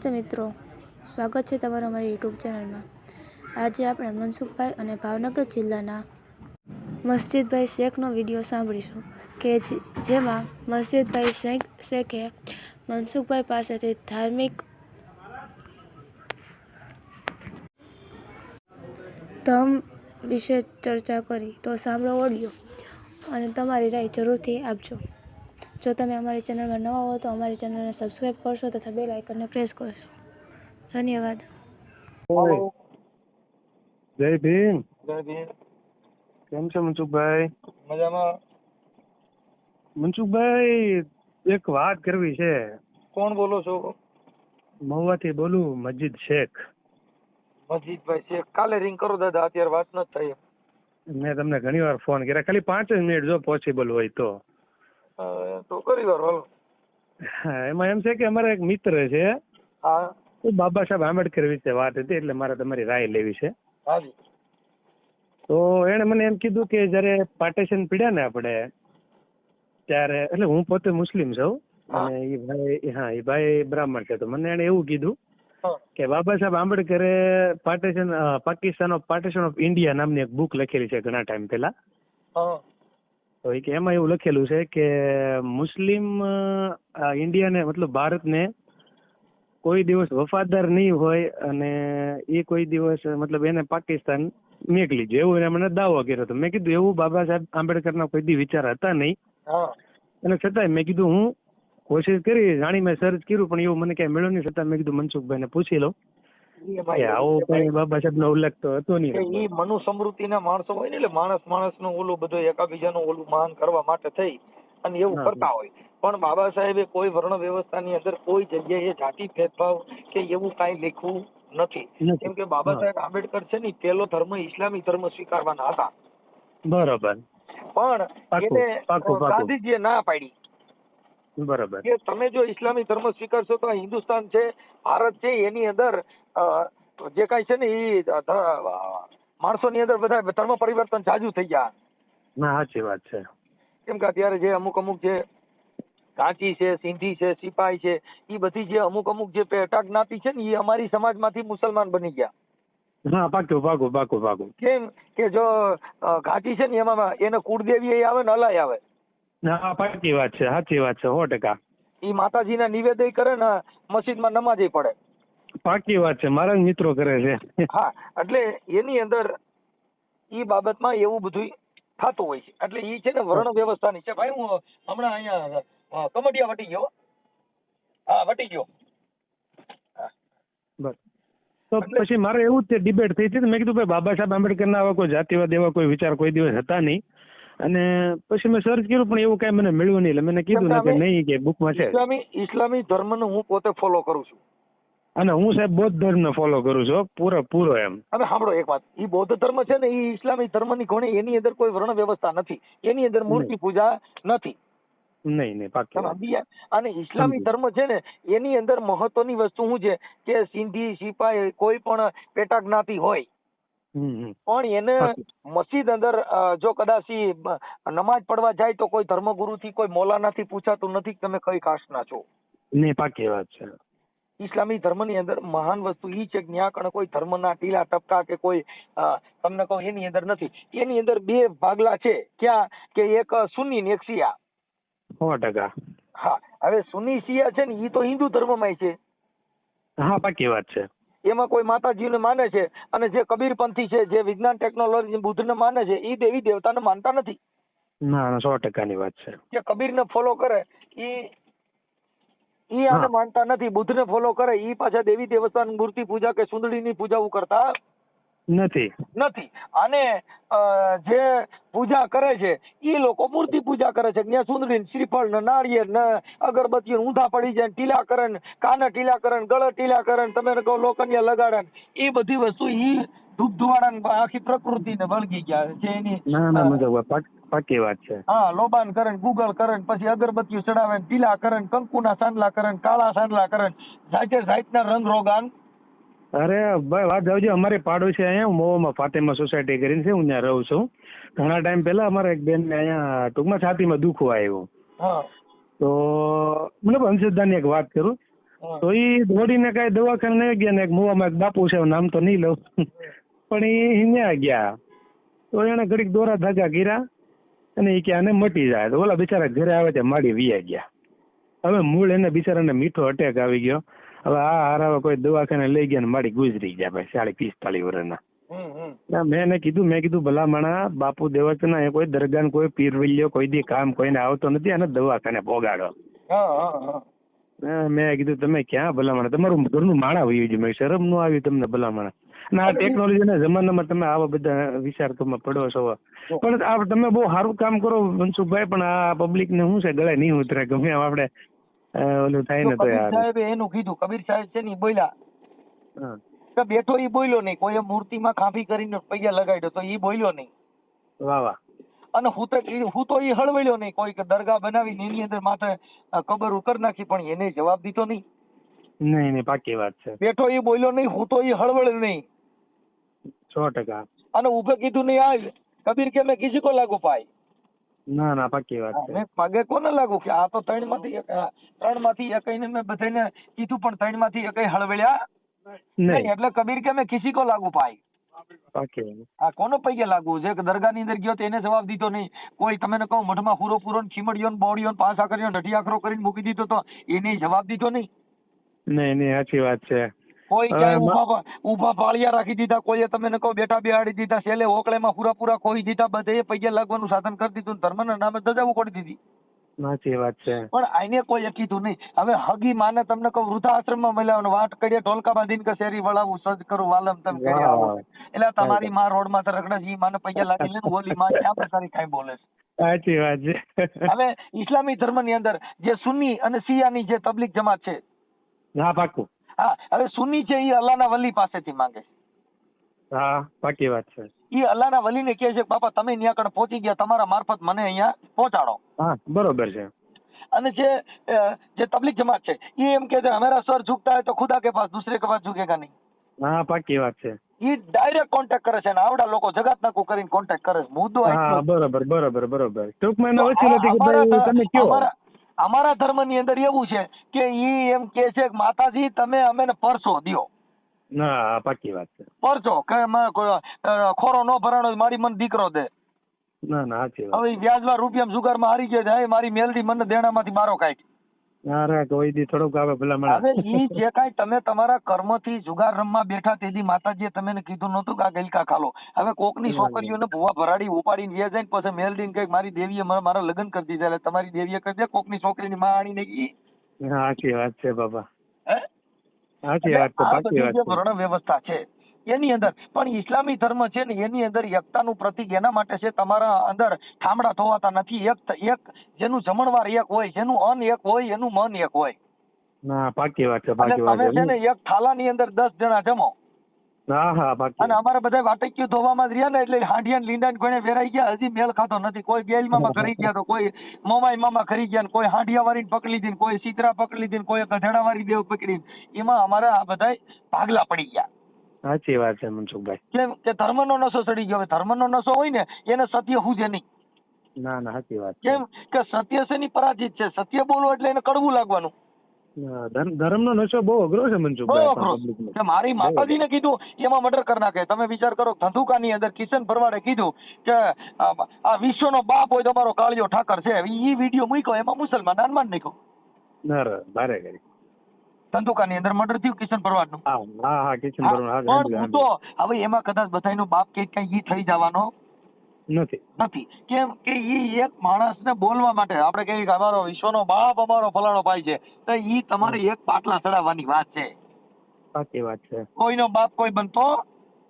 નમસ્તે મિત્રો. સ્વાગત છે તમારું અમારી યુટ્યુબ ચેનલમાં. આજે આપણે મનસુખભાઈ અને ભાવનગર જિલ્લાના મસ્જિદભાઈ શેખનો વીડિયો સાંભળીશું કે જેમાં મસ્જિદભાઈ શેખ, શેખે મનસુખભાઈ પાસેથી ધાર્મિક ધમ વિશે ચર્ચા કરી. તો સાંભળો ઓડિયો અને તમારી રાય જરૂરથી આપજો. જો તમે અમારી ચેનલમાં નવા હો તો અમારી ચેનલને સબસ્ક્રાઈબ કરશો તથા બેલ આઇકનને પ્રેસ કરશો. ધન્યવાદ. જય ભીમ. જય ભીમ. કેમ છે મનસુખભાઈ? મજામાં. મનસુખભાઈ એક વાત કરવી છે. કોણ બોલો છો? મહુવાથી બોલું મસ્જિદ શેખ. મજીદભાઈ શેખ. કાલે રિંગ કરો દાદા અત્યારે વાત નથી થઈ મેં તમને ઘણી વાર ફોન કર્યા. ખાલી પાંચ જ મિનિટ જો પોસિબલ હોય તો. તો કરી વાર હાલો હા, એમાં એમ છે કે અમારા એક મિત્ર છે. હા. તો બાબા સાહેબ આંબેડકર વિશે વાત હતી એટલે મારે તમારી રાય લેવી છે. હાજી. તો એણે મને એમ કીધું કે જ્યારે પાર્ટેશન પીડ્યા ને આપણે ત્યારે એટલે હું પોતે મુસ્લિમ છું હા. અને એ ભાઈ હા એ ભાઈ બ્રાહ્મણ છે તો મને એણે એવું કીધું કે Baba Saheb આંબેડકરે partition Pakistan of partition of India નામની એક બુક લખેલી છે ઘણા ટાઈમ પહેલા. તો એ કે એમાં એવું લખેલું છે કે મુસ્લિમ ઇન્ડિયાને મતલબ ભારતને કોઈ દિવસ વફાદાર નહીં હોય અને એ કોઈ દિવસ મતલબ એને પાકિસ્તાન મેકલી જો એવું એને મને દાવો કર્યો હતો. મેં કીધું એવું બાબા સાહેબ આંબેડકરના કોઈ દી વિચાર હતા નહીં. અને છતાંય મેં કીધું હું કોશિશ કરી જાણી મેં સર્ચ કર્યું પણ એવું મને ક્યાંય મળ્યું નહીં. છતાં મેં કીધું મનસુખભાઈને પૂછી લઉં. ભાઈ આવો બાબા ઉલ્લેખ તો હતો નહીં ઈ મનુ સમૃદ્ધિના માણસો હોય ને એટલે માણસ માણસનું ઓલું બધું એકાબીજાનું ઓલું માન કરવા માટે થઈ અને એવું કરતા હોય. પણ બાબા સાહેબે કોઈ વર્ણ વ્યવસ્થાની અંદર કોઈ જગ્યાએ જાતિ ભેદભાવ કે એવું કાંઈ લખ્યું નથી. કેમ કે બાબા સાહેબ આંબેડકર છે ને પેલો ધર્મ ઇસ્લામી ધર્મ સ્વીકારવાના હતા. બરોબર. પણ એને. ગાંધીજીએ ના પાડી. બરોબર. કે તમે જો ઇસ્લામી ધર્મ સ્વીકારશો તો આ હિન્દુસ્તાન છે ભારત છે એની અંદર જે કાંઈ છે ને એ માણસોની અંદર બધા ધર્મ પરિવર્તન જાજુ થઈ ગયા. ના સાચી વાત છે. કેમ કે અત્યારે જે અમુક અમુક જે કાંચી છે સિંધી છે સિપાઈ છે એ બધી જે અમુક અમુક જે પેટા જ્ઞાતિ છે ને એ અમારી સમાજમાંથી મુસલમાન બની ગયા. હા પાકું પાકું પાકું પાકું કેમ કે જો ઘાટી છે ને એમાં એને કુળદેવી એ આવે ને અલાય આવે. હા પાકી વાત છે સાચી વાત છે સો ટકા. એ માતાજીના નિવેદય કરે ને મસ્જિદમાં નમાજે પડે. પાકી વાત છે મારા મિત્રો કરે છે. હા એટલે એની અંદર ઈ બાબતમાં એવું બધું થતું હોય છે. એટલે ઈ છે ને વર્ણ વ્યવસ્થાની છે. ભાઈ હું હમણાં અહીંયા કમડિયા વટી ગયો. હા વટી ગયો. બસ. તો પછી મારે એવું જ તે ડિબેટ થઈ હતી મેં કીધું ભાઈ બાબા સાહેબ આંબેડકરના આવા કોઈ જાતિવાદ એવા કોઈ વિચાર કોઈ દિવસ હતા નહીં. અને પછી મેં સર્ચ કર્યું પણ એવું કાંઈ મને મળ્યું નહીં. એટલે મને કીધું ને કે નહીં કે બુકમાં છે. ઇસ્લામી ઇસ્લામી ધર્મનું હું પોતે ફોલો કરું છું. અને હું સાહેબ બૌદ્ધ ધર્મને ફોલો કરું છું પૂરો પૂરો એમ. અને સાંભળો એક વાત. એ બૌદ્ધ ધર્મ છે ને ઈ ઇસ્લામી ધર્મની કોણે એની અંદર કોઈ વર્ણ વ્યવસ્થા નથી. એની અંદર મૂર્તિ પૂજા નથી. નહીં નહીં પાકી? અને ઇસ્લામી ધર્મ છે ને એની અંદર મહત્વની વસ્તુ શું છે? કે સિંધી સિપાહી કોઈ પણ પેટા જ્ઞાતિ હોય. પણ એને મસ્જિદ અંદર જો કદાચ નમાજ પડવા જાય તો કોઈ ધર્મગુરુથી કોઈ મૌલાનાથી પૂછાતું નથી કે તમે કઈ કાસ્ટના છો. નહીં પાકી વાત છે. ઇસ્લામી ધર્મની અંદર મહાન વસ્તુ ઈ છે કે ન્યા કણે કોઈ ધર્મના ટીલા ટપકા કે કોઈ તમને કહું એની અંદર નથી. એની અંદર બે ભાગલા છે. ક્યાં? કે એક સુન્ની ને એક શિયા. સો ટકા. હા. હવે સુન્ની શિયા છે ને ઈ તો હિન્દુ ધર્મમાં છે. હા પાકી વાત છે. એમાં કોઈ માતાજીને માને છે અને જે કબીરપંથી છે જે વિજ્ઞાન ટેકનોલોજી બુદ્ધને માને છે ઈ દેવી દેવતાને માનતા નથી. ના ના સો ટકાની વાત છે. જે કબીરને ફોલો કરે ઈ ઈ આને માનતા નથી. બુદ્ધને ફોલો કરે. ઈ પાછા દેવી દેવતાની મૂર્તિ પૂજા કે સુંદડીની પૂજાઓ કરતા નથી. નથી. અને જે પૂજા કરે છે ઈ લોકો મૂર્તિ પૂજા કરે છે. ત્યાં સુંદરી શ્રીફળ ને નાળિયેર ને અગરબત્તી ઊંધા પડી જાય ટીલા કરે ને કાને ટીલા કરે ને ગળે ટીલા કરે ને તમે કહો લોકન્યા લગાડે ને એ બધી વસ્તુ ઈ ધૂપ ધુવાડા આખી પ્રકૃતિ ને વળગી ગયા છે. એની ના ના મતલબ પાક- વાત છે. હા લોબાન કરે ગુગલ કરે પછી અગરબત્તીઓ ચડાવે પીલા કરે કંકુના સાંડલા કરે ને કાળા સાંડલા કરે ને જાતે જાતના રંગ રોગાન. અરે ભાઈ વાત આવજો અમારે પાડોશી અહીંયા મોવામાં ફાતેમા સોસાયટી કરીને છે હું ત્યાં રહું છું. ઘણા ટાઈમ પહેલા અમારે એક બેન અહીંયા ટૂંકમાં છાતીમાં દુખો આવ્યું હા. તો મતલબ અંશદાની એક વાત કરું. તો એ દોડીને કાંઈ દવાખાને નહીં ગયા ને એક મોવામાં એક બાપુ છે નામ તો નહીં લઉં. પણ એ ત્યાં ગયા. તો એને ઘડીક દોરા ધાગા કર્યા. અને એ કે આને મટી જાય. તો ઓલા બિચારા ઘરે આવે ત્યાં માડી વિયા ગયા. હવે મૂળ એને બિચારાને મીઠો અટેક આવી ગયો. હવે આ હારાવે કોઈ દવાખાને લઈ ગયા ને માડી ગુજરી ગયા ભાઈ સાડી પિસ્તાળીસ વર્ષના. મેં એને કીધું મેં કીધું ભલા માણા બાપુ દેવચના એ કોઈ દરગાહ કોઈ પીરવલ્યો કોઈ દી કામ કોઈને આવતો નથી અને દવાખાને ભોગાડો. મેં કીધું તમે ક્યાં ભલામણ? તમારું ઘરનું માણા વયું છે મેં શરમનું આવ્યું તમને ભલા આ ટેકનોલોજીના જમાનામાં તમે આવા બધા વિચારતોમાં પડો છો. પણ આ તમે બહુ સારું કામ કરો મનસુખભાઈ પણ આ પબ્લિક ને શું છે ગળે નહીં ઉતરે ગમે આપણે ઓલું થાય ને તો યાર. સાહેબે એનું કીધું કબીર સાહેબ છે ને બોલ્યા. તો બેઠો ઈ બોલ્યો નહીં કોઈ મૂર્તિમાં ખાંફી કરીને પૈયા લગાડ્યો તો ઈ બોલ્યો નહીં. વાહ વાહ. અને હું તો હું તો ઈ હળવેલ્યો નહીં કોઈ દરગાહ બનાવી એની અંદર માથે કબર ઉકર નાખી પણ એને જવાબ દીધો નહીં. નહીં નહીં પાકી વાત છે. બેઠો ઈ બોલ્યો નહીં હું તો ઈ હળવળ્યો નહીં. સો ટકા. અને ઉભે કીધું નહીં આ કબીર કે મેં કિસી કો લાગુ પાઈ ના ના પાકી વાત છે. પગે કોને લાગુ કે આ તો ત્રણમાંથી એક ત્રણમાંથી એકઈને મેં બધાને કીધું પણ ત્રણમાંથી એક હળવેળ્યા નહીં. એટલે કબીર કે મેં કિસી કો લાગુ પાઈ આ કોનો પૈકે લાગુ? છે કે દરગાહની અંદર ગયો તો એને જવાબ દીધો નહીં. કોઈ તમે ને કહું મઠમાં પૂરો પૂરો ખીમડ્યો ને ને પાસ ને ઢઢી આખરો કરીને મૂકી દીધો તો એને જવાબ દીધો નહીં? નહીં નહીં સાચી વાત છે. કોઈ ક્યાંય ઊભા ઊભા પાળિયા રાખી દીધા કોઈએ તમે કહો બેઠા બેહાડી દીધા છેલ્લે ઓકળેમાં પૂરા પૂરા ખોઈ દીધા બધે પૈયા લાગવાનું સાધન કરી દીધું ધર્મના નામે ધજાવું કરી દીધી. સાચી વાત છે. પણ આને કોઈ કીધું નહીં. હવે હગી માને તમને કહું વૃદ્ધાશ્રમમાં મળ્યા વાટ કરીએ ઢોલકા બાંધીને કે શેરી વળાવું સજ કરું વાલમ તમ કરી એટલે તમારી માં રોડમાં રખડે છે માને પૈયા લાગી લે ઓલી માં ક્યાં પ્રકારની કાંઈ બોલે છે? સાચી વાત છે. હવે ઇસ્લામી ધર્મની અંદર જે સુન્ની અને શિયાની જે તબલીગ જમાત છે હા પાકું. હા હવે સુની છે એ અલ્લાહના વલી પાસેથી માંગે. હા પાકી વાત છે. એ અલ્લાહના વલીને કહે છે બાપા તમે ત્યાં આગળ પહોંચી ગયા તમારા મારફત મને અહીંયા પહોંચાડો. હા બરોબર છે. અને જે જે તબલીગ જમાત છે એ એમ કે છે હમારા સ્વર ઝુકતા હોય તો ખુદા કે પાસ દૂસરે કે પાસ ઝુકેગા નહીં. હા પાકી વાત છે. એ ડાયરેક્ટ કોન્ટેક્ટ કરે છે અને આવડા લોકો જગત નાકુ કરીને કોન્ટેક્ટ કરે છે. મુદ્દો બરોબર બરોબર બરોબર. ટૂંકમાં ઓછી નથી કે તમે કયો? અમારા- ધર્મ ધર્મની અંદર એવું છે કે ઈ એમ કે છે કે માતાજી તમે અમેને પરસો દ્યો. ના પાકી વાત છે. પરસો? કે ખોરો નો ભરાણો મારી મન દીકરો દે. ના ના સાચી વાત હવે વ્યાજમાં રૂપિયામાં જુગારમાં હારી ગયો છે મારી મેલડી મને દેણામાંથી મારો કાઢ. ના રે કોઈ દી થોડુંક આવે ભલા હવે ઈ જે કાંઈ તમે તમારા કર્મથી જુગાર રમવા બેઠા તેથી માતાજીએ તમને કીધું નહોતું કે આ ગલકા ખાલો. હવે કોકની છોકરીઓને ભૂવા ભરાડી ઉપાડીને વ્યા જાય ને પછી મેલડીને કહે મારી દેવીએ મારા લગ્ન કરી દીધા એટલે તમારી દેવીએ કરી દે કોકની છોકરીની માં આણીને ઈ? સાચી વાત છે બાબા. સાચી વાત છે વાત છે. વ્યવસ્થા છે. એની અંદર. પણ ઇસ્લામી ધર્મ છે ને એની અંદર એકતાનું પ્રતીક એના માટે છે. તમારા અંદર ઠામડા થવાતા નથી. એક એક જેનું જમણવાર એક હોય જેનું અન એક હોય એનું મન એક હોય. ના પાકી વાત છે પાકી વાત તમે છે. ને એક થાલા ની અંદર દસ જણા જમો. હા હા પાકી અને અમારે બધા વાટક્યું ધોવામાં જ રહ્યા ને એટલે હાંડિયા લીંડા કોઈને વેરાઈ ગયા હજી મેળ ખાતો નથી. કોઈ બેલ મામા ખરી ગયા તો કોઈ મોમાઈ મામા ખરી ગયા ને કોઈ હાંડિયા વાળી પકડી લીધી ને કોઈ સીતરા પકડી લીધી ને કોઈ ગધેડા વાળી દેવ પકડી એમાં અમારે આ બધા ભાગલા પડી ગયા. સાચી વાત છે મનસુખભાઈ. કેમ કે ધર્મનો નશો ચડી ગયો. હવે ધર્મનો નશો હોય ને એને સત્ય હુજે નહીં? ના ના સાચી વાત કેમ કે સત્ય શેની પરાજિત છે. સત્ય બોલવું એટલે એને કડવું લાગવાનું. ધર્મ- ધર્મનો નશો બહુ અઘરો છે મનસુખભાઈ. કે મારી માતાજીને કીધું એમાં મર્ડર કરી નાખે. તમે વિચાર કરો ધંધુકાની અંદર કિશન ભરવાડે કીધું કે આ વિશ્વ વિશ્વનો બાપ હોય તમારો કાળિયો ઠાકર છે. ઈ વીડિયો મૂક્યો એમાં મુસલમાન નાનમાન નાખ્યો ના ભારે કરી. ધંધુકાની અંદર મર્ડર થયું કિશન ભરવાડનું હા હા કિશન પણ તો હવે એમાં કદાચ બધાયનો બાપ કે કઈ ઈ થઈ જવાનો નથી. નથી. કેમ કે ઈ એક માણસને બોલવા માટે આપણે કહીએ કે અમારો વિશ્વનો બાપ અમારો ફલાણો ભાઈ છે તો ઈ તમારે એક પાટલા ચડાવવાની વાત છે. સાચી વાત છે. કોઈનો બાપ કોઈ બનતો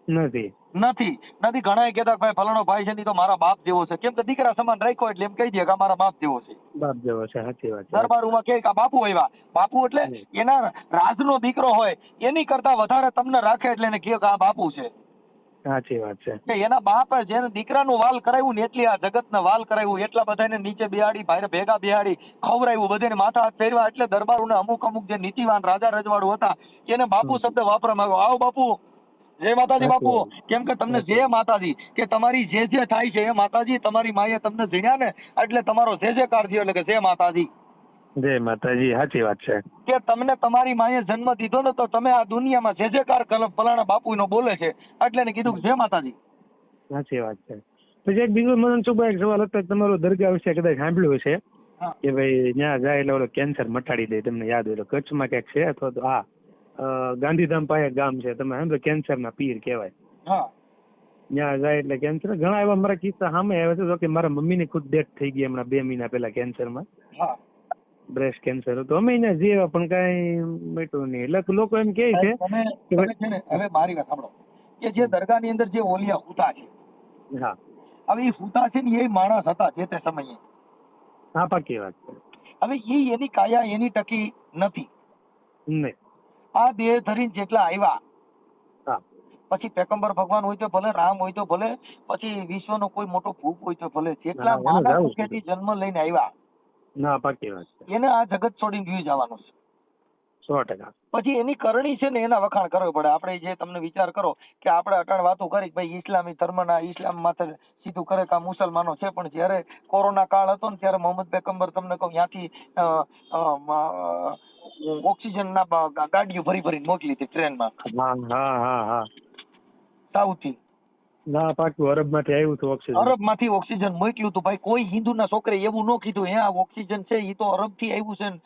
નથી. નથી. નથી ઘણા કહેતા ભાઈ ફલાણો ભાઈ છે તો મારા બાપ જેવો છે. કેમ કે દીકરા સમાન રાખ્યો એટલે એમ કહી દે કે મારા બાપ જેવો છે. બાપ જેવો છે સાચી વાત દરબારોમાં કે આ બાપુ આવ્યા. બાપુ એટલે. એના રાજનો દીકરો હોય એની કરતા વધારે તમને રાખે એટલે એને કહે કે આ બાપુ છે. સાચી વાત છે. કે એના બાપ જેને દીકરાનું વાલ કરાવ્યું ને એટલી આ જગતને વાલ કરાવ્યું એટલા બધાને નીચે બિહાડી ભાઈ ભેગા બિહાડી ખવડાવ્યું બધાને માથા હાથ ફેરવા એટલે દરબારોને અમુક અમુક જે નીતિવાન રાજા રજવાડું હતા એને બાપુ શબ્દ વાપરવામાં આવ્યો. આવો બાપુ. જય માતાજી બાપુ. કેમ કે તમને જય માતાજી. કે તમારી જે જે થાય છે એ માતાજી તમારી માએ તમને જીણ્યા ને એટલે તમારો જે જે કાર થયો એટલે કે જય માતાજી. જય માતાજી સાચી વાત છે. કે તમને તમારી માએ જન્મ દીધો ને તો તમે આ દુનિયામાં જે જે કાર ફલાણા બાપુનો બોલે છે એટલે ને કીધું કે જય માતાજી. સાચી વાત છે. પછી એક બીજો મનસુખભાઈ એક સવાલ હતો તમારો દરગાહ વિશે કદાચ સાંભળ્યું છે કે ભાઈ ત્યાં જાય એટલે ઓલો કેન્સર મટાડી દે તમને યાદ હોય કચ્છમાં ક્યાંક છે અથવા તો હા ગાંધીધામ પાસે ગામ છે. તમે સાંભળો કેન્સરના પીર કહેવાય. હા. ત્યાં જાય એટલે કેન્સર. ઘણા એવા મારા કિસ્સા સામે આવ્યા છે. કે મારા મમ્મીની ખુદ ડેથ થઈ ગઈ હમણાં બે મહિના પહેલા કેન્સરમાં. હા. બ્રેસ્ટ કેન્સર હતું. અમે એને જીવ્યા પણ કાંઈ મટ્યું નહીં. એટલે લોકો એમ કહે છે હવે મારી વાત સાંભળો. કે જે દરગાહની અંદર જે ઓલિયા હુતા છે. હા. હવે એ હુતા છે ને એ માણસ હતા જે તે સમયે. હા પાકી વાત. હવે એ એની કાયા એની ટકી નથી. નહીં. આ દેહ ધરીને જેટલા આવ્યા પછી પેગમ્બર ભગવાન હોય તો ભલે રામ હોય તો ભલે પછી વિશ્વનો કોઈ મોટો ભૂપ હોય તો ભલે જેટલા માનવ સુખેથી જન્મ લઈને આવ્યા ના પાકી વાત છે. એને આ જગત છોડીને વ્યુ જવાનું છે. સો ટકા. પછી એની કરણી છે ને એના વખાણ કરવો પડે. આપણે જે તમને વિચાર કરો કે આપણે અટાણ વાતો કરી ભાઈ ઇસ્લામી ધર્મના ઇસ્લામ માથે સીધું કરે કે આ મુસલમાનો છે પણ જ્યારે કોરોના કાળ હતો ને ત્યારે મોહમ્મદ પેગમ્બર તમને કહું ત્યાંથી ઓક્સિજનના બ- ગાડીઓ ભરી ભરી મોકલી હતી ટ્રેનમાં. હા હા હા ના પાકું અરબમાંથી આવ્યું હતું ઓક્સિજન. અરબમાંથી ઓક્સિજન મોકલ્યું હતું. ભાઈ કોઈ હિન્દુના છોકરે એવું ન કીધું હે આ ઓક્સિજન છે એ તો અરબથી આવ્યું છે ને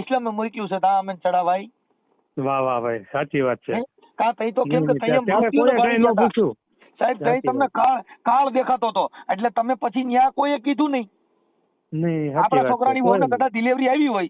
ઇસ્લામે મોકલ્યું છે તા અમે ચડાવાય વાહ વાહ ભાઈ સાચી વાત છે. કા તઈ તો કેમ કે તઈ ન. પૂછ્યું. સાહેબ તઈ તમને કાળ કાળ દેખાતો હતો. એટલે તમે પછી ન્યા કોઈએ કીધું નહીં. નહીં આપણા છોકરાની હોય ને કદાચ ડિલિવરી આવી હોય.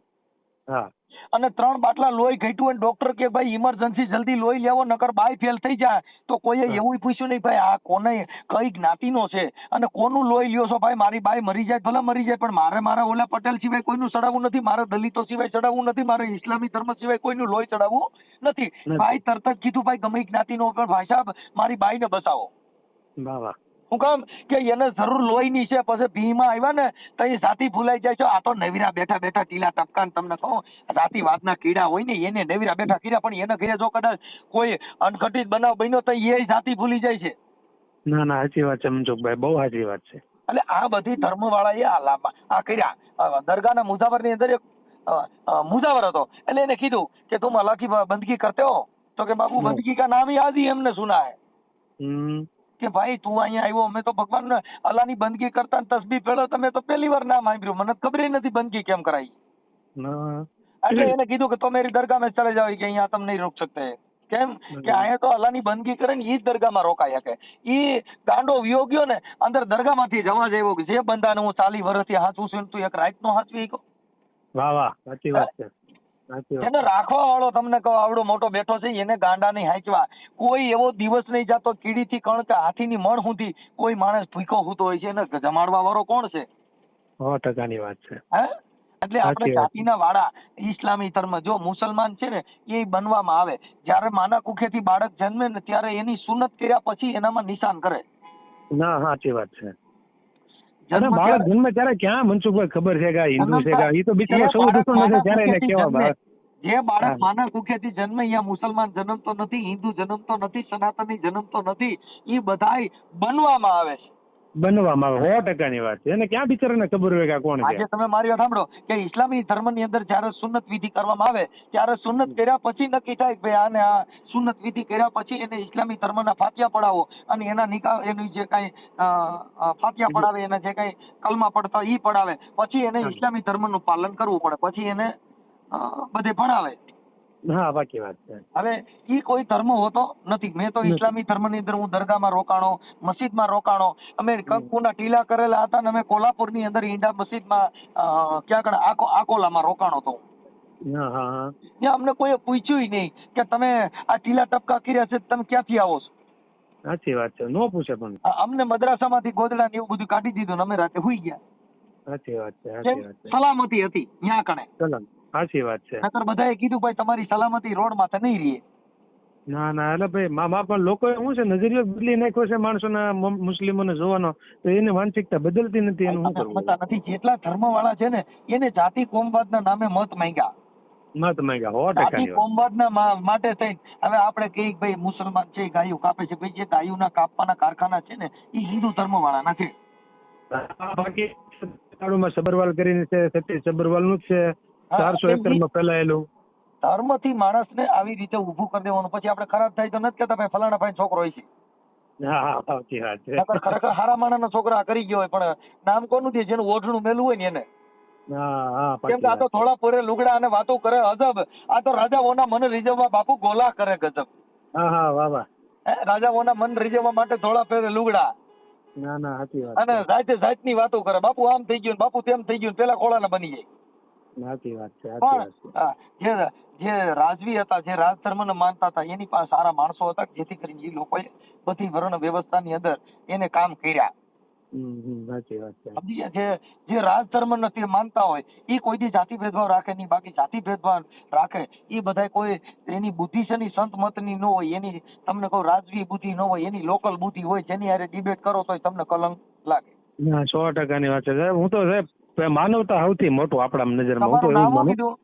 હા. અને ત્રણ બાટલા લોહી ઘટ્યું અને ડોક્ટર કે ભાઈ ઇમરજન્સી જલ્દી લોહી લેવો નકર બાય ફેલ થઈ જાય. તો કોઈએ એવું પૂછ્યું નહીં ભાઈ આ કોને કઈ જ્ઞાતિનો છે? અને કોનું લોહી લ્યો છો? ભાઈ મારી બાઈ મરી જાય ભલે મરી જાય પણ મારે મારા ઓલા પટેલ સિવાય કોઈનું ચડાવવું નથી મારે દલિતો સિવાય ચડાવવું નથી મારે ઇસ્લામી ધર્મ સિવાય કોઈનું લોહી ચડાવવું નથી. ભાઈ તરત જ કીધું ભાઈ ગમે જ્ઞાતિનો પણ ભાઈ સાહેબ મારી બાઈને બચાવો વાહ વાહ. હું કામ કે એને જરૂર લોહીની છે પછી ભીમાં આવ્યા ને તો એ સાથી ભૂલાઈ જાય છે. આ તો નવીરા બેઠા બેઠા ટીલા ટપકાન તમને કહું સાથી વાતના કીડા હોય ને એને નવીરા બેઠા કીડા પણ એને ઘરે જો કદાચ કોઈ અનઘટિત બનાવ બન્યો તો એ સાથી ભૂલી જાય છે. ના ના સાચી વાત છે મનસુખભાઈ બહુ સાચી વાત છે. એટલે આ બધી ધર્મવાળાએ આ લાભ આ કર્યા. દરગાહના મુજાવરની અંદર એક મુજાવર હતો. એટલે એને કીધું કે તું અલ્લાહ કી બંદગી કરતો હો. તો કે બાબુ બંદગી કા નામ યાદ હી હમને સુના હે કે ભાઈ તું અહીંયા આવ્યો અમે તો ભગવાન અલ્લાહની બંદગી કરતા તસબી પેલો તમે તો પહેલી વાર નામ સાંભળ્યું. મને ખબર નથી બંદગી કેમ કરાઈ. એટલે એને કીધું કે તો મેરી દરગાહ મેં ચલે જાઓ. કે અહીંયા તમે નહીં રોક શકતે કેમ? કે અહીંયા તો અલ્લાહની બંદગી કરે ને એ જ દરગાહમાં રોકાય શકે. ઈ ગાંડો વિયો ગયો ને અંદર દરગાહમાંથી જવા જેવો જે બંદાને હું ચાલી વર્ષથી હાચું છું તું એક રાઈટ નો હાથવી વાહ વાહ. સાચી વાત છે. એને રાખવા વાળો તમને કહો આવડો મોટો બેઠો છે એને ગાંડા નહીં હાંચવા. કોઈ એવો દિવસ નહીં જાતો કીડીથી કણ કે હાથીની મણ સુધી કોઈ માણસ ભૂખો હોતો હોય છે એને જમાડવા વાળો કોણ છે? સો ટકાની વાત છે. હે? એટલે આપણે. જાતિના વાળા ઇસ્લામી ધર્મ જો મુસલમાન છે ને એ બનવામાં આવે. જ્યારે માના કુખેથી બાળક જન્મે ને ત્યારે એની સુનત કર્યા પછી એનામાં નિશાન કરે. ના સાચી વાત છે. અને બાળક જન્મે ત્યારે ક્યાં મનસુખભાઈ ખબર છે કે આ હિન્દુ છે કે એ તો બિચારો જે સૌ બાળક દુશ્મન માના ત્યારે એને કેવા બાળક? જે બાળક હા. માના કુખેથી જન્મે અહીંયા મુસલમાન જન્મતો નથી હિન્દુ જન્મતો નથી સનાતની જન્મતો નથી એ બધાય બનવામાં આવે છે. બનવામાં આવે સો ટકાની વાત છે. એને ક્યાં બિચારાને ખબર હોય કે કોણ આજે તમે મારી વાત સાંભળો કે ઇસ્લામી ધર્મની અંદર જ્યારે સુન્નત વિધિ કરવામાં આવે ત્યારે સુન્નત કર્યા પછી નક્કી થાય કે ભાઈ આને આ સુન્નત વિધિ કર્યા પછી એને ઇસ્લામી ધર્મના ફાતિયા પડાવો અને એના નિકાલ એની જે કાંઈ ફાતિયા પડાવે એના જે કાંઈ કલમા પડતા ઈ પડાવે. પછી એને. ઇસ્લામી ધર્મનું પાલન કરવું પડે. પછી એને બધે ભણાવે. હા બાકી વાત છે. હવે ઈ કોઈ ધર્મ હોતો નથી. મેં તો ઇસ્લામી ધર્મની અંદર હું દરગાહમાં રોકાણો મસ્જિદમાં રોકાણો અમે કંકુના ટીલા કરેલા હતા ને અમે કોલ્હાપુરની અંદર ઈંડા મસ્જિદમાં ક્યાં કણ આકો આકોલામાં રોકાણો તો ત્યાં અમને કોઈ પૂછ્યું નહીં કે તમે આ ટીલા ટપકા કર્યા છે તમે ક્યાંથી આવો છો? સાચી વાત છે. નો પૂછે પણ. અમને મદ્રાસામાંથી ગોદડા ને એવું બધું કાઢી દીધું ને અમે રાતે હુઈ ગયા. સાચી વાત છે સલામતી હતી ત્યાં કણે. ચલો સાચી વાત છે. નકર બધાએ કીધું ભાઈ તમારી સલામતી રોડ માથે નહીં રહીએ ના ના એટલે ભાઈ મા પણ લોકો શું છે નજરિયો બદલી નાખ્યો છે માણસોના મુસ્લિમોને જોવાનો તો એની માનસિકતા બદલતી નથી એનું શું કરવું? નથી જેટલા ધર્મવાળા છે ને એને જાતિ કોમવાદના નામે મત માંગ્યા. મત માંગ્યા હો ટકા કોમવાદના માટે થઈ. હવે આપણે કહીએ કે ભાઈ મુસલમાન છે ગાયું કાપે છે. ભાઈ જે ગાયોના કાપવાના કારખાના છે ને એ હિન્દુ ધર્મ છે નથી બાકી સબરવાલ કરીને છે સતીશ સબરવાલનું જ છે. ચારસો કેમ કે એકરમાં ફેલાયેલું. ધર્મથી માણસને આવી રીતે ઊભું કરી દેવાનું. પછી આપણે ખરાબ થાય તો નથી કેતા ભાઈ ફલાણા ભાઈ છોકરો હોય છે. ખરેખર હારા માણસના છોકરા કરી ગયો હોય પણ નામ કોનું દે જેનું ઓઢણું મેલું હોય ને એને. કેમ કે આ તો થોડા પોરે લુગડા અને વાતો કરે અજબ. આ તો રાજાઓના મન રીઝવવા બાપુ ગોલા કરે ગજબ. રાજાઓના મન રીઝવવા માટે થોડા પહેરે લુગડા. ના ના અને. જાતે જાતની વાતો કરે. બાપુ આમ થઈ ગયું બાપુ તેમ થઈ ગયું પેલા પેલા ખોળાના બની જાય. સાચી વાત છે પણ જે જે રાજવી હતા જે રાજ ધર્મને માનતા હતા એની પાસે સારા માણસો હતા જેથી કરીને એ લોકોએ બધી વર્ણ વ્યવસ્થાની અંદર એને કામ કર્યા. હમ હમ સાચી વાત છે. સમજી જે જે રાજ ધર્મ નથી માનતા હોય એ કોઈ દી જાતિ ભેદભાવ રાખે નહીં બાકી જાતિ ભેદભાવ રાખે. એ બધા કોઈ એની બુદ્ધિ છે ની સંત મતની ન હોય એની તમને કહું રાજવી બુદ્ધિ ન હોય એની લોકલ બુદ્ધિ હોય જેની હારે ડિબેટ કરો તો તમને કલંક લાગે. ના સો ટકાની વાત છે. સાહેબ હું તો સાહેબ માનવતા સૌથી મોટું આપણા નજરમાં હું તો એવું માનું.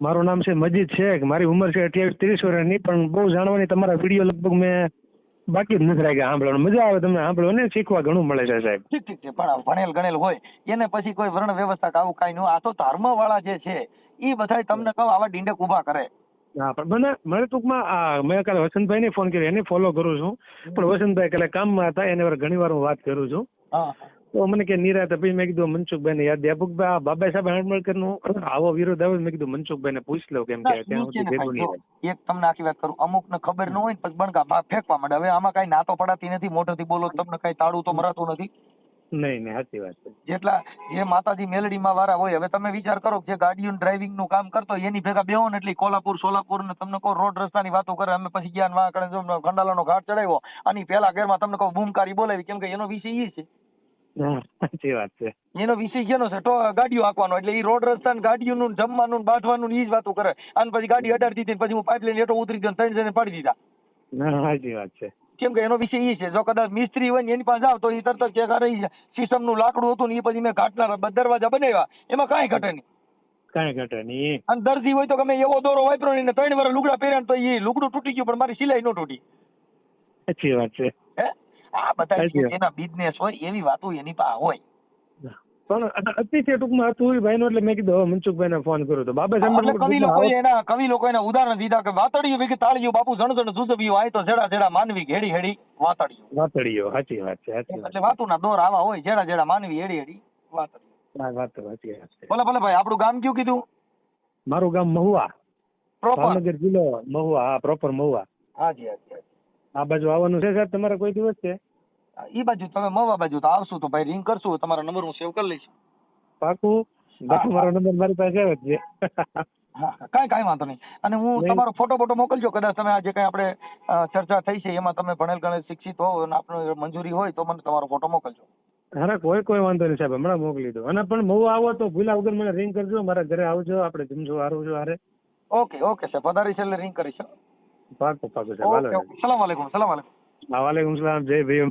મારું નામ છે મજીદ શેખ. મારી ઉંમર છે અઠ્યાવીસ ત્રીસ વર્ષની પણ બહુ જાણવાની તમારા વીડિયો લગભગ મેં બાકી જ નથી રાખ્યા સાંભળવાનું. મજા આવે તમને સાંભળવાની શીખવા ઘણું મળે છે સાહેબ. ઠીક ઠીક છે પણ ભણેલ ગણેલ હોય. એને પછી કોઈ વર્ણ વ્યવસ્થા આવું કાંઈ ન. આ તો ધર્મ વાળા જે છે એ બધા તમને કહું આવા ડીંડક ઊભા કરે. હા પણ મને મને ટૂંકમાં મેં કાલે વસંતભાઈ ને ફોન કર્યો. એને ફોલો કરું છું. પણ વસંતભાઈ કાલે કામમાં હતા. એને ઘણી વાર હું વાત કરું છું. તો મને કે નિરાતે પછી મેં કીધું મનસુખભાઈને યાદ દે. ભાઈ આ બાબા સાહેબ હાંડમળકરનું આવો વિરોધ આવે. મેં કીધું મનસુખભાઈને પૂછ લો કેમ કે ત્યાં સુધી ભેગું નહીં એક તમને આખી વાત કરું અમુક ને ખબર ન હોય ને પછી બણકા બા- ફેંકવા માંડે. હવે આમાં કઈ નાતો પડાતી નથી મોઢેથી બોલો તમને કઈ તાળું તો મરાતું નથી. નહીં નહીં સાચી વાત છે. જેટલા જે માતાજી મેલડીમાં વાળા હોય હવે તમે વિચાર કરો કે જે ગાડીઓ ડ્રાઇવિંગનું કામ કરતો એની ભેગા બેહો ને એટલે કોલ્હાપુર સોલાપુર ને તમને કહો રોડ રસ્તાની વાતો કરે અમે પછી ગયા ને વાંકડે ખંડાલાનો ઘાટ ચડાવ્યો અને પેલા ઘરમાં તમને કહો બૂમકારી બોલાવી કેમ કે એનો વિષય એ છે. સાચી વાત છે. એનો વિષય કેનો છે તો ગાડીઓ હાંકવાનો એટલે એ રોડ રસ્તા ને ગાડીઓનું જમવાનું બાંધવાનું એ જ વાતો કરે. અને પછી ગાડી અડાડી દીધી પછી હું પાઇપ લઈને હેઠો ઉતરી ગયો ત્રણ જણે પાડી દીધા. સાચી વાત છે. કેમ કે એનો વિષય એ છે જો કદાચ મિસ્ત્રી હોય ને એની પાસે જાવ તો એ તરત જ કે અરે સિસ્ટમનું લાકડું હતું ને એ પછી મેં ઘાટના દરવાજા બનાવ્યા એમાં કાંઈ ઘટે નહીં. કાંઈ ઘટે નહીં અને દર્દી હોય તો ગમે એવો દોરો વાપરો ને ત્રણ વાર લુગડા પહેર્યા તો એ લુગડું તૂટી ગયું પણ મારી સિલાઈ ન તૂટી. સાચી વાત છે. આ બધા. એના બિઝનેસ હોય એવી વાતો એની પાસે હોય. પણ અત- અતિશય ટૂંકમાં હતું ભાઈ નું એટલે મેં કીધું હવે મનસુખભાઈને ફોન કર્યો તો. બાબા એટલે કવિ લોકો એના કવિ લોકો એના ઉદાહરણ દીધા કે વાતડિયું ભેગી તાળિયું બાપુ જણ જણ જુજવ્યું આય તો જેડા જેડા માનવી ઘેડી હેડી વાતડિયું વાતડીયો સાચી વાત છે એટલે વાતુના દોર આવા હોય જેડા જેડા માનવી હેડી હેડી વાતડિયું વાત સાચી વાત છે. ભલે ભલે ભાઈ આપણું ગામ કયું કીધું? મારું ગામ મહુવા. પ્રોપર ભાવનગર જિલ્લો મહુવા હા પ્રોપર મહુવા. હાજી હાજી. આ બાજુ આવવાનું છે સાહેબ તમારે કોઈ દિવસ છે? હા, ઈ બાજુ તમે મવા બાજુ તો આવશું તો ભાઈ રિંગ કરશું તમારો નંબર હું સેવ કરી લઈશ. પાકું? મારો નંબર મારી પાસે આવે છે. કાંઈ કાંઈ વાંધો નહીં. અને હું તમારો ફોટો ફોટો મોકલજો કદાચ તમે આજે કઈ આપણે ચર્ચા થઈ છે એમાં તમે ભણેલ ગણેલ શિક્ષિત હો અને આપણે મંજૂરી હોય તો મને તમારો ફોટો મોકલજો. અરે કોઈ કોઈ વાંધો નહીં સાહેબ હમણાં મોકલી દો. અને પણ બહુ આવો તો ભૂલા વગર મને રિંગ કરજો મારા ઘરે આવજો આપણે જમજો છો હારે. ઓકે ઓકે સાહેબ. વધારી છે એટલે રિંગ કરીશ હો. પાકું પાકું સાહેબ ઓકે હાલો ઓકે સલામ વાલેકુમ સલામ વાલેકુમ હા વાલેકુમ સલામ જય ભીમ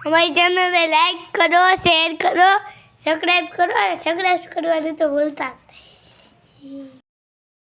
करो ચેનલને લાઈક કરો શેર કરો. સબસ્ક્રાઈબ કરો અને સબસ્ક્રાઈબ કરવાનું તો ભૂલતા નહીં.